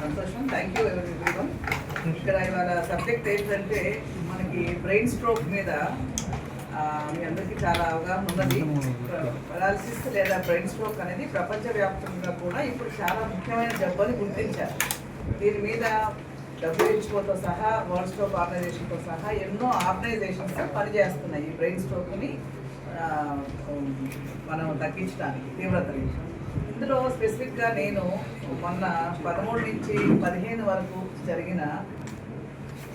సంతోషం. Thank you everyone ఇక్కడ ఇవాళ సబ్జెక్ట్ ఏంటంటే మనకి బ్రెయిన్ స్ట్రోక్ మీద మీ అందరికీ చాలా అవగాహన ఉన్నది. పరాలసిస్ లేదా బ్రెయిన్ స్ట్రోక్ అనేది ప్రపంచవ్యాప్తంగా కూడా ఇప్పుడు చాలా ముఖ్యమైన జబ్బు అని గుర్తించారు. దీని మీద డబ్ల్యూహెచ్ఓతో సహా వరల్డ్ స్ట్రోక్ ఆర్గనైజేషన్తో సహా ఎన్నో ఆర్గనైజేషన్స్ పనిచేస్తున్నాయి ఈ బ్రెయిన్ స్ట్రోక్ని మనం తగ్గించడానికి తీవ్రతని. ఇందులో స్పెసిఫిక్గా నేను మొన్న పదమూడు నుంచి పదిహేను వరకు జరిగిన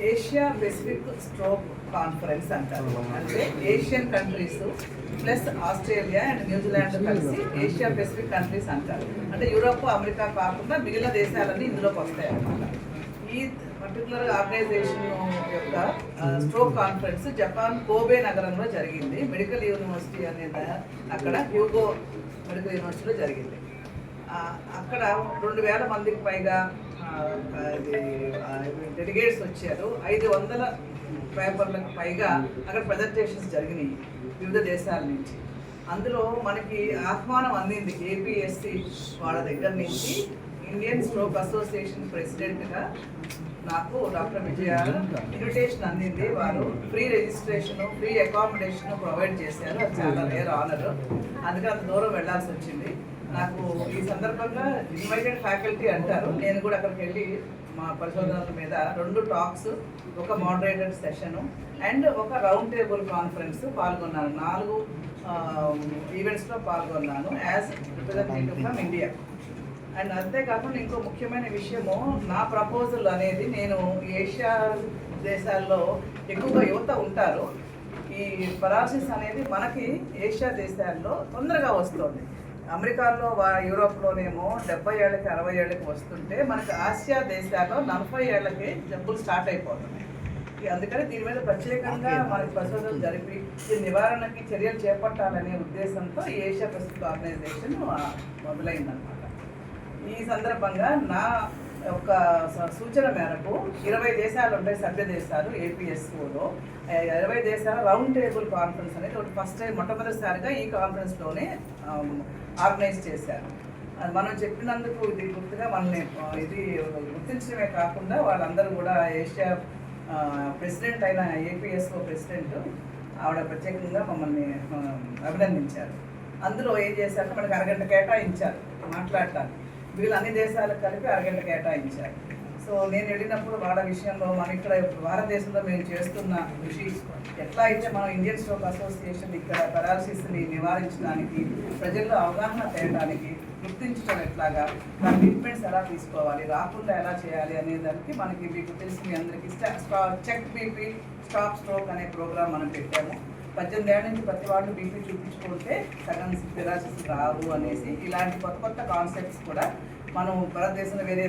ఏషియా పెసిఫిక్ స్ట్రోక్ కాన్ఫరెన్స్ అంటారు. అంటే Asian countries plus Australia and New Zealand కలిసి ఏషియా పెసిఫిక్ కంట్రీస్ అంటారు. అంటే యూరోప్ అమెరికా కాకుండా మిగిలిన దేశాలన్నీ ఇందులోకి వస్తాయి అన్నమాట. ఈ పర్టికులర్ ఆర్గనైజేషన్ యొక్క స్ట్రోక్ కాన్ఫరెన్స్ జపాన్ కోబే నగరంలో జరిగింది. మెడికల్ యూనివర్సిటీ అనేది అక్కడ హ్యూగో మెడికల్ యూనివర్సిటీలో జరిగింది. అక్కడ రెండు వేల మందికి పైగా డెలిగేట్స్ వచ్చారు. ఐదు వందల పేపర్లకు పైగా అక్కడ ప్రజెంటేషన్స్ జరిగినాయి వివిధ దేశాల నుంచి. అందులో మనకి ఆహ్వానం అందింది ఏపీఎస్సి వాళ్ళ దగ్గర నుంచి. ఇండియన్ స్ట్రోక్ అసోసియేషన్ ప్రెసిడెంట్గా నాకు డాక్టర్ విజయ ఇన్విటేషన్ అందింది. వారు free registration free accommodation provide చేశారు. అది చాలా రేర్ ఆనర్ అందుకే అంత దూరం వెళ్ళాల్సి వచ్చింది. నాకు ఈ సందర్భంగా ఇన్వైటెడ్ ఫ్యాకల్టీ అంటారు. నేను కూడా అక్కడికి వెళ్ళి మా పరిశోధనల మీద రెండు టాక్స్ ఒక మోడరేటెడ్ సెషను అండ్ ఒక రౌండ్ టేబుల్ కాన్ఫరెన్స్ పాల్గొన్నాను నాలుగు ఈవెంట్స్లో పాల్గొన్నాను as representative from India and అంతేకాకుండా ఇంకో ముఖ్యమైన విషయము నా ప్రపోజల్ అనేది నేను ఏషియా దేశాల్లో ఎక్కువగా యువత ఉంటారు. ఈ పరాసిస్ అనేది మనకి ఏషియా దేశాల్లో తొందరగా వస్తుంది. అమెరికాలో వా- యూరోప్లోనేమో డెబ్బై ఏళ్ళకి అరవై ఏళ్ళకి వస్తుంటే మనకి ఆసియా దేశాల్లో నలభై ఏళ్ళకి జబ్బులు స్టార్ట్ అయిపోతున్నాయి. ఈ అందుకని దీని మీద ప్రత్యేకంగా మనకి పరిశోధనలు జరిపి దీని నివారణకి చర్యలు చేపట్టాలనే ఉద్దేశంతో ఈ ఏషియా పెసిఫిక్ ఆర్గనైజేషన్ మొదలైందనమాట ఈ సందర్భంగా నా ఒక స- సూచన మేరకు ఇరవై దేశాలు ఉంటాయి సభ్య దేశాలు ఏపీఎస్ఓలో ఇరవై దేశాల రౌండ్ టేబుల్ కాన్ఫరెన్స్ అనేది ఒకటి ఫస్ట్ టైం మొట్టమొదటిసారిగా ఈ కాన్ఫరెన్స్లోనే ఆర్గనైజ్ చేశారు. అది మనం చెప్పినందుకు ఇది గుర్తుగా మనల్ని ఇది గుర్తించడమే కాకుండా వాళ్ళందరూ కూడా ఏషియా ప్రెసిడెంట్ అయిన ఏపీఎస్ఓ ప్రెసిడెంట్ ఆవిడ ప్రత్యేకంగా మమ్మల్ని అభినందించారు. అందులో ఏం చేశారు? మనకి అరగంట కేటాయించారు మాట్లాడటానికి. వీళ్ళు అన్ని దేశాలకు కలిపి అరగంట కేటాయించారు. సో నేను వెళ్ళినప్పుడు వాళ్ళ విషయంలో మన ఇక్కడ భారతదేశంలో మేము చేస్తున్న కృషి ఎట్లా అయితే మనం ఇండియన్ స్ట్రోక్ అసోసియేషన్ ఇక్కడ పెరాలసిస్ని నివారించడానికి ప్రజల్లో అవగాహన తేయడానికి గుర్తించడం ఎట్లాగా దాని ట్రీట్మెంట్స్ ఎలా తీసుకోవాలి రాకుండా ఎలా చేయాలి అనే దానికి మనకి మీకు తెలిసి మీ అందరికీ చెక్ బీపీ స్టాప్ స్ట్రోక్ అనే ప్రోగ్రామ్ మనం పెట్టాము. పద్దెనిమిది ఏళ్ళ నుంచి ప్రతి వాళ్ళు బీపీ చూపించుకుంటే సడన్ పెరాలసిస్ రావు అనేసి ఇలాంటి కొత్త కొత్త కాన్సెప్ట్స్ కూడా మనం భారతదేశంలో వేరే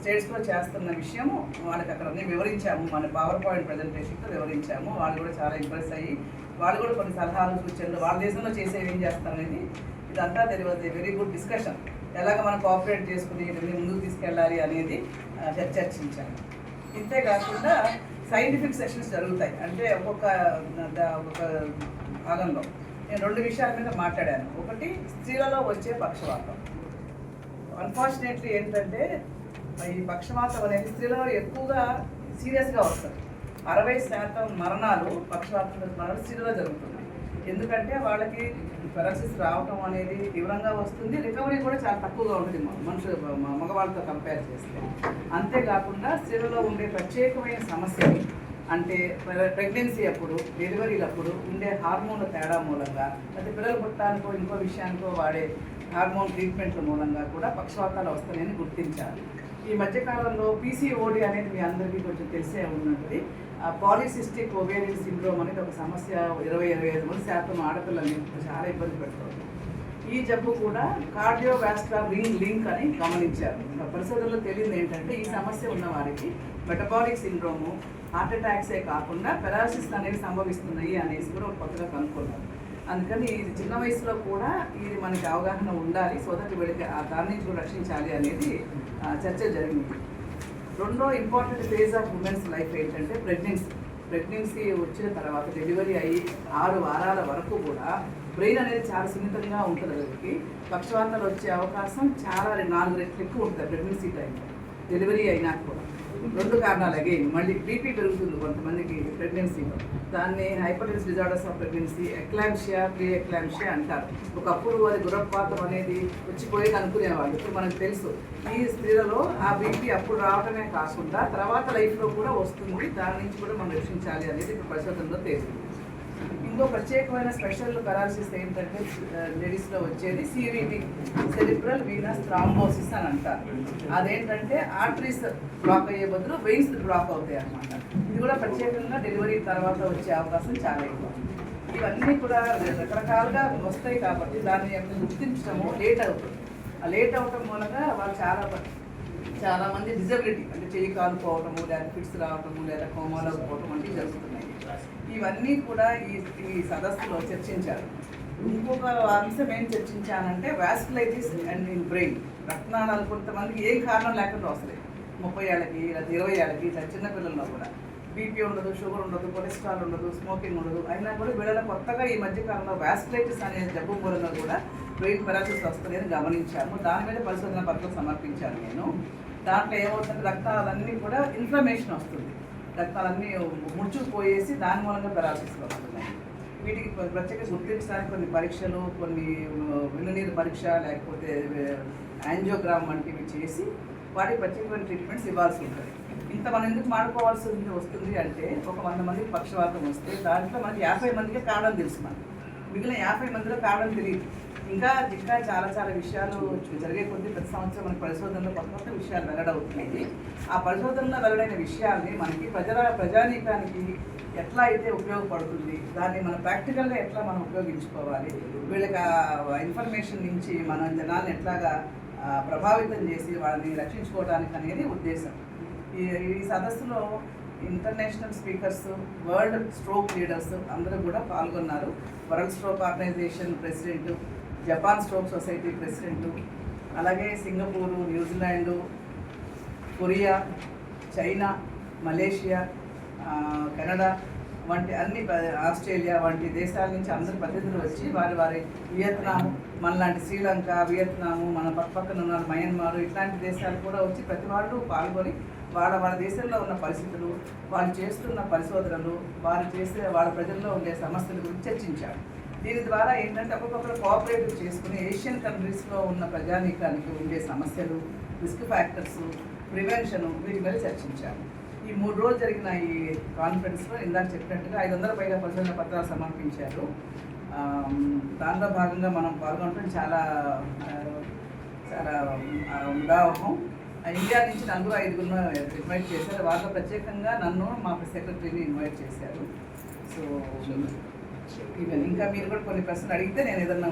స్టేట్స్లో చేస్తున్న విషయము వాళ్ళకి అక్కడ అన్ని వివరించాము. మన పవర్ పాయింట్ ప్రజెంటేషన్తో వివరించాము. వాళ్ళు కూడా చాలా ఇంప్రెస్ అయ్యి వాళ్ళు కూడా కొన్ని సలహాలు సూచనలు వాళ్ళ దేశంలో చేసేవి ఏం చేస్తారనేది ఇదంతా తెలియదు. వెరీ గుడ్ డిస్కషన్ ఎలాగ మనం కోఆపరేట్ చేసుకుని ముందుకు తీసుకెళ్ళాలి అనేది చర్చించాము ఇంతే కాకుండా సైంటిఫిక్ సెషన్స్ జరుగుతాయి. అంటే ఒక్కొక్క ద- ఒక్కొక్క భాగంలో. నేను రెండు విషయాల మీద మాట్లాడాను. ఒకటి స్త్రీలలో వచ్చే పక్షవాతం. అన్ఫార్చునేట్లీ ఏంటంటే ఈ పక్షవాతం అనేది స్త్రీలలో ఎక్కువగా సీరియస్గా వస్తుంది. అరవై శాతం మరణాలు పక్షవాతం మరణాలు స్త్రీలలో జరుగుతున్నాయి. ఎందుకంటే వాళ్ళకి పెరాలసిస్ రావటం అనేది తీవ్రంగా వస్తుంది. రికవరీ కూడా చాలా తక్కువగా ఉంటుంది మనుషులు మగవాళ్ళతో కంపేర్ చేస్తే. అంతేకాకుండా స్త్రీలలో ఉండే ప్రత్యేకమైన సమస్యలు అంటే ప్రెగ్నెన్సీ అప్పుడు డెలివరీలు అప్పుడు ఉండే హార్మోన్ల తేడా మూలంగా లేకపోతే పిల్లలు పుట్టడానికో ఇంకో విషయానికో వాడే హార్మోన్ ట్రీట్మెంట్ల మూలంగా కూడా పక్షవాతాలు వస్తాయని గుర్తించాలి. ఈ మధ్యకాలంలో పీసీఓడి అనేది మీ అందరికీ కొంచెం తెలిసే ఉన్నది. పాలిసిస్టిక్ ఒవేరియన్ సిండ్రోమ్ అనేది ఒక సమస్య ఇరవై ఇరవై ఐదు మంది శాతం ఆడపిల్లల్ని చాలా ఇబ్బంది పెడుతుంది. ఈ జబ్బు కూడా కార్డియోవాస్కులర్ రింగ్ లింక్ అని గమనించారు. పరిశోధనలో తెలియదు ఏంటంటే ఈ సమస్య ఉన్న వారికి మెటబాలిక్ సిండ్రోము హార్ట్ అటాక్సే కాకుండా పెరాలసిస్ అనేవి సంభవిస్తున్నాయి అనేసి కూడా కొత్తగా కనుక్కున్నారు. అందుకని ఇది చిన్న వయసులో కూడా ఇది మనకి అవగాహన ఉండాలి సోదరి వీళ్ళకి ఆ దాని నుంచి కూడా రక్షించాలి అనేది చర్చ జరిగింది. రెండో important phase of women's life ఏంటంటే ప్రెగ్నెన్సీ ప్రెగ్నెన్సీ వచ్చిన తర్వాత డెలివరీ అయ్యి ఆరు వారాల వరకు కూడా బ్రెయిన్ అనేది చాలా సున్నితంగా ఉంటుంది వాళ్ళకి పక్షవాతాలు వచ్చే అవకాశం చాలా నాలుగు రెట్లు ఎక్కువ ఉంటుంది ప్రెగ్నెన్సీ టైంలో డెలివరీ అయినా కూడా. రెండు కారణాలు. అగైన్ మళ్ళీ బీపీ పెరుగుతుంది కొంతమందికి ప్రెగ్నెన్సీలో దాన్ని hypertensive disorders of pregnancy eclampsia pre eclampsia అంటారు. ఒకప్పుడు అది గురపాతం అనేది వచ్చిపోయేది అనుకునేవాళ్ళు. ఇప్పుడు మనకు తెలుసు. ఈ స్త్రీలలో ఆ బీపీ అప్పుడు రావడమే కాకుండా తర్వాత లైఫ్లో కూడా వస్తుంది. దాని నుంచి కూడా మనం రక్షించాలి అనేది ఇప్పుడు పరిశోధనలో తేలింది. ఇంకో ప్రత్యేకమైన స్పెషల్ పెరాలసిస్ ఏంటంటే లేడీస్లో వచ్చేది సివిటి సెరిబ్రల్ వీనస్ థ్రాంబోసిస్ అని అంటారు. అదేంటంటే ఆర్టరీస్ బ్లాక్ అయ్యే బదులు వెయిన్స్ బ్లాక్ అవుతాయి అన్నమాట. ఇది కూడా ప్రత్యేకంగా డెలివరీ తర్వాత వచ్చే అవకాశం చాలా ఎక్కువ. ఇవన్నీ కూడా రకరకాలుగా వస్తాయి కాబట్టి దాన్ని యొక్క గుర్తించడము లేట్ అవుతుంది. ఆ లేట్ అవటం మూలంగా వాళ్ళు చాలా చాలా మంది డిజబిలిటీ అంటే చెయ్యి కాలు పోవటము లేదా ఫిట్స్ రావటము లేదా కోమాలో పోవటం వంటివి జరుగుతుంది ఇవన్నీ కూడా ఈ ఈ సదస్సులో చర్చించారు. ఇంకొక అంశం ఏం చర్చించానంటే వ్యాస్కులైటిస్ అండ్ ఇన్ బ్రెయిన్ రక్తనాళాలు కొంతమందికి ఏం కారణం లేకుండా వస్తాయి. ముప్పై ఏళ్ళకి లేదా ఇరవై ఏళ్ళకి ఇలా చిన్నపిల్లల్లో కూడా. బీపీ ఉండదు షుగర్ ఉండదు కొలెస్ట్రాల్ ఉండదు స్మోకింగ్ ఉండదు. అయినా కూడా వీళ్ళలో కొత్తగా ఈ మధ్య కాలంలో వాస్కులైటిస్ అనే జబ్బు మూలంగా కూడా బ్రెయిన్ పెరాసిస్ వస్తుందని గమనించాము. దాని మీద పరిశోధన పత్రం సమర్పించాను నేను. దాంట్లో ఏమవుతుంది రక్తాలన్నీ కూడా ఇన్ఫ్లమేషన్ వస్తుంది. రక్తాలన్నీ ముడుచుకుపోయేసి దాని మూలంగా పెరాసిస్ వస్తున్నాయి వీటికి ప్రత్యేక గుర్తించడానికి కొన్ని పరీక్షలు కొన్ని వెన్నునీరు పరీక్ష లేకపోతే యాంజియోగ్రామ్ వంటివి చేసి వాటికి ప్రత్యేకమైన ట్రీట్మెంట్స్ ఇవ్వాల్సి ఉంటుంది. ఇంత మనం ఎందుకు మాడుకోవాల్సి వస్తుంది అంటే ఒక వంద మందికి పక్షవాతం వస్తే దాంట్లో మనకి యాభై మందికి కారణం తెలుసు మనకి. మిగిలిన యాభై మందిలో కారణం తెలియదు. ఇంకా ఇంకా చాలా చాలా విషయాలు జరిగే కొద్దీ ప్రతి సంవత్సరం మనకి పరిశోధనలో కొత్త కొత్త విషయాలు వెల్లడవుతున్నాయి. ఆ పరిశోధనలో వెల్లడైన విషయాల్ని మనకి ప్రజల ప్రజానీకానికి ఎట్లా అయితే ఉపయోగపడుతుంది దాన్ని మనం ప్రాక్టికల్గా ఎట్లా మనం ఉపయోగించుకోవాలి వీళ్ళకి ఇన్ఫర్మేషన్ నుంచి మన జనాల్ని ఎట్లాగా ప్రభావితం చేసి వాళ్ళని రక్షించుకోవడానికి అనేది ఉద్దేశం. ఈ ఈ సదస్సులో international speakers world stroke leaders అందరూ కూడా పాల్గొన్నారు. World stroke organization president Japan stroke society president అలాగే Singapore New Zealand Korea China Malaysia Canada వంటి అన్ని ఆస్ట్రేలియా వంటి దేశాల నుంచి అందరు ప్రతినిధులు వచ్చి వారి వారి వియత్నాం మనలాంటి శ్రీలంక వియత్నాము మన పక్కన ఉన్న మయన్మార్ ఇట్లాంటి దేశాలు కూడా వచ్చి ప్రతి వాళ్ళు పాల్గొని వాళ్ళ వాళ్ళ దేశంలో ఉన్న పరిస్థితులు వాళ్ళు చేస్తున్న పరిశోధనలు వారు చేసే వాళ్ళ ప్రజల్లో ఉండే సమస్యల గురించి చర్చించారు. దీని ద్వారా ఏంటంటే ఒక్కొక్కరు కోఆపరేటివ్ చేసుకుని ఏషియన్ కంట్రీస్లో ఉన్న ప్రజానీకానికి ఉండే సమస్యలు రిస్క్ ఫ్యాక్టర్స్ ప్రివెన్షన్ వీటి మీద చర్చించారు. ఈ మూడు రోజులు జరిగిన ఈ కాన్ఫరెన్స్లో ఇందాక చెప్పినట్టుగా ఐదు వందల పైగా పరిశోధన పత్రాలు సమర్పించారు. దానిలో భాగంగా మనం పాల్గొనడం చాలా చాలా ఆ, ఉదాహరణ ఇండియా నుంచి నలుగురు ఐదుగురు ఇన్వైట్ చేశారు. వాళ్ళలో ప్రత్యేకంగా నన్ను మా సెక్రటరీని ఇన్వైట్ చేశారు. సో ఈవెన్ ఇంకా మీరు కూడా కొన్ని ప్రశ్నలు అడిగితే నేను ఏదన్నా